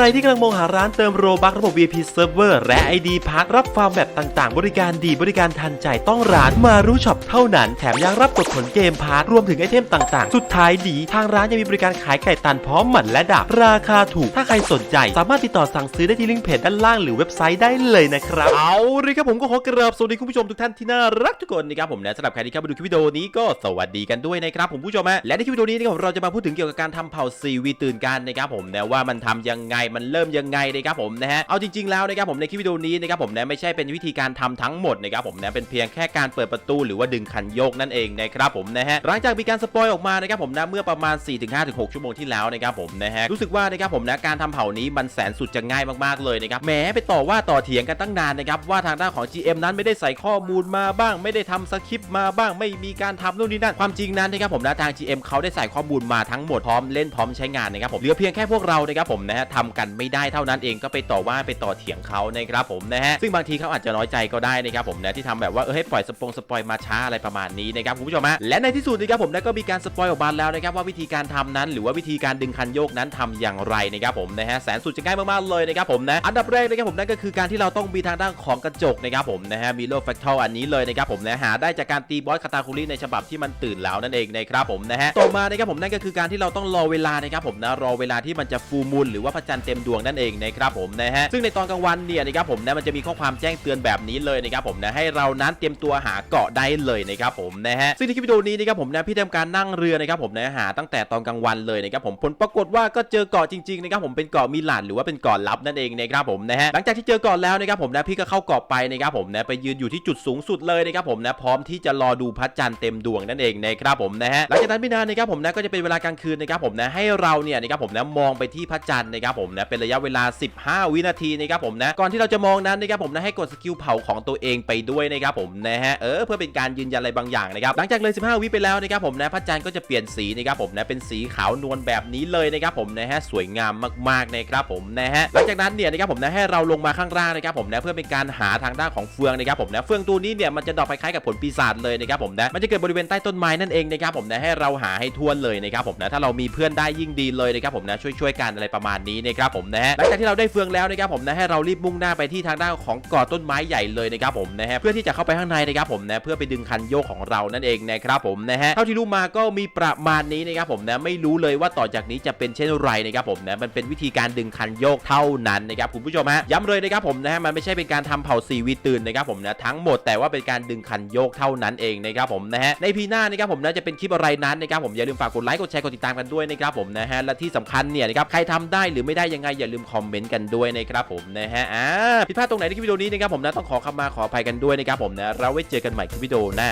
รที่กำลังมองหาร้านเติมโรบักระบบ VIP Server และ ID พักรับฟาร์มแบบต่างๆ บริการดีบริการทันใจต้องร้านมารู้ช็อปเท่านั้น แถมยังรับกดผลเกมพาร์ทรวมถึงไอเทมต่างๆ สุดท้ายดี ทางร้านยังมีบริการขายไก่ตันพร้อมหมันและดาบราคาถูก ถ้าใครสนใจ สามารถติดต่อสั่งซื้อได้ที่ลิงก์เพจด้านล่างหรือเว็บไซต์ได้เลยนะครับ เอาเลยครับผมก็ขอกราบสวัสดีคุณผู้ชมทุกท่านที่น่ารักทุกคนนะครับผมนะสำหรับใครที่เข้ามาดูคลิปวิดีโอนี้ก็สวัสดีกันด้วยนะครับผมผู้ชมฮะและในคลิปวิดีโอนี้นะครับเราจะมาพูดถึงเกี่ยวกับการทำเผ่าซีวีตื่นกันนะครับผมนะว่ามันทำยังไงมันเริ่มยังไงนะครับผมนะฮะเอาจริงๆแล้วนะครับผมในคลิปวิดีโอนี้นะครับผมนะไม่ใช่เป็นวิธีการทำทั้งหมดนะครับผมนะเป็นเพียงแค่การเปิดประตูหรือว่าดึงคันโยกนั่นเองนะครับผมนะฮะหลังจากมีการสปอยออกมานะครับผมนะเมื่อประมาณ 4-5-6 ชั่วโมงที่แล้วนะครับผมนะฮะรู้สึกว่านะครับผมนะการทำเผ่านี้มันแสนสุดจะง่ายมากๆเลยนะครับแหมไปต่อว่าต่อเถียงกันตั้งนานนะครับว่าทางด้านของ GM นั้นไม่ได้ใส่ข้อมูลมาบ้าง ไม่ได้ทำสคริปต์มาบ้าง ไม่มีการทำนู่นนี่นั่นความจริงนั้นนะครับผมนะทาง GM เขาได้ใส่ข้อมูลมาทั้งหมดพร้อมเล่นพร้อมใช้งานนะครับผมเหลือเพียงแค่พวกเรานะครับผมนะฮะทำกันไม่ได้เท่านั้นเองก็ไปต่อว่าไปต่อเถียงเขานะครับผมนะฮะซึ่งบางทีเขาอาจจะน้อยใจก็ได้นะครับผมนะที่ทำแบบว่าเออให้ปล่อยสปงสปอยมาช้าอะไรประมาณนี้นะครับคุณผู้ชมฮะและในที่สุดนะครับผมนะก็มีการสปอยออกมาแล้วนะครับว่าวิธีการทำนั้น หรือว่าวิธีการดึงคันโยกนั้นทำอย่างไรนะครับผมนะฮะแสนสุดจะง่ายมากๆเลยนะครับผมนะอันดับแรกนะครับผมนั่นก็คือการที่เราต้องมีทางด้านของกระจกนะครับผมนะฮะมีโลแฟกทอลอันนี้เลยนะครับผมนะหาได้จากการตีบอสคาตาคุริในฉบับที่มันตื่นแล้วนั่นเองนะครับผมนะฮะต่อมานะครับผมนั่นก็คือการที่เราต้องรอเวลานะครับผมนะรอเวลาที่มันจะฟูมูลหรือว่าพระจันทร์เต็มดวงนั่นเองนะครับผมนะฮะซึ่งในตอนกลางวันเนี่ยนะครับผมนะมันจะมีข้อความแจ้งเตือนแบบนี้เลยนะครับผมนะให้เรานั้นเตรียมตัวหาเกาะได้เลยนะครับผมนะฮะซึ่งในคลิปวิดีโอนี้นะครับผมนะพี่ทำการนั่งเรือนะครับผมนะหาตั้งแต่ตอนกลางวันเลยนะครับผมผลปรากฏว่าก็เจอเกาะจริงๆนะครับผมเป็นเกาะมิลานหรือว่าเป็นเกาะลับนั่นเองนะครับผมนะฮะหลังจากที่เจอเกาะแล้วนะครับผมนะพี่ก็เข้าเกาะไปนะครับผมนะไปยืนอยู่ที่จุดสูงสุดเลยนะครับผมนะพร้อมที่จะรอดูพระจันทร์เต็มดวงนั่นเองนะครับผมนะฮะหลังจากนั้นไม่นานนะครับผมนะก็จะเป็นเวลากลางคืนนะครับผมนะให้เราเนี่ยนะครับผมนะมองไปที่พระจันทร์นะครับผมนะเป็นระยะเวลา 15 วินาทีนะครับผมนะก่อนที่เราจะมองนั้นนะครับผมนะให้กดสกิลเผาของตัวเองไปด้วยนะครับผมนะฮะเออเพื่อเป็นการยืนยันอะไรบางอย่างนะครับหลังจากเลย 15 วิไปแล้วนะครับผมนะพระจันทร์ก็จะเปลี่ยนสีนะครับผมนะเป็นสีขาวนวลแบบนี้เลยนะครับผมนะฮะสวยงามมากๆนะครับผมนะฮะหลังจากนั้นเนี่ยนะครับผมนะให้เราลงมาข้างล่างนะครับผมนะเพื่อเป็นการหาทางด้านของเฟืองนะครับผมนะเฟืองตัวนี้เนี่ยมันจะดอกคล้ายๆกับผลปีศาจเลยนะครับผมนะมันจะเกิดบริเวณใต้ต้นไม้นั่นเองนะครับผมนะให้เราหาให้ทั่วเลยนะครับผมนะถ้าเรามีเพื่อนได้ยิ่งดีเลยนะครับผมนะช่วยๆกันอะไรประมาณนี้นะครับผมนะฮะหลังจากที่เราได้เฟืองแล้วนะครับผมนะให้เรารีบมุ่งหน้าไปที่ทางด้านของกอต้นไม้ใหญ่เลยนะครับผมนะฮะเพื่อที่จะเข้าไปข้างในนะครับผมนะเพื่อไปดึงคันโยกของเรานั่นเองนะครับผมนะฮะเท่าที่รู้มาก็มีประมาณนี้นะครับผมนะไม่รู้เลยว่าต่อจากนี้จะเป็นเช่นไรนะครับผมนะมันเป็นวิธีการดึงคันโยกเท่านั้นนะครับคุณผู้ชมฮะย้ำเลยนะครับผมนะฮะมันไม่ใช่เป็นการทำเผาซีวีตื่นนะครับผมนะทั้งหมดแต่ว่าเป็นการดึงคันโยกเท่านั้นเองนะครับผมนะฮะในพีหน้านะครับผมนะจะเป็นคลิปอะไรนั้นนะครับผมอย่าลืมฝากกดไลค์กดแชร์กดติดตามกันด้วยนะครับผมนะฮะและที่สำคัญเนี่ยนะครับใครทำได้หรือไม่ได้ยังไงอย่าลืมคอมเมนต์กันด้วยนะครับผมนะฮะอ่าผิดพลาดตรงไหนในคลิปวิดีโอนี้นะครับผมนะต้องขอคำมาขออภัยกันด้วยนะครับผมนะเราไว้เจอกันใหม่คลิปวิดีโอหน้า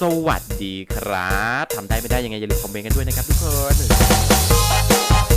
สวัสดีครับทำได้ไม่ได้ยังไงอย่าลืมคอมเมนต์กันด้วยนะครับทุกคน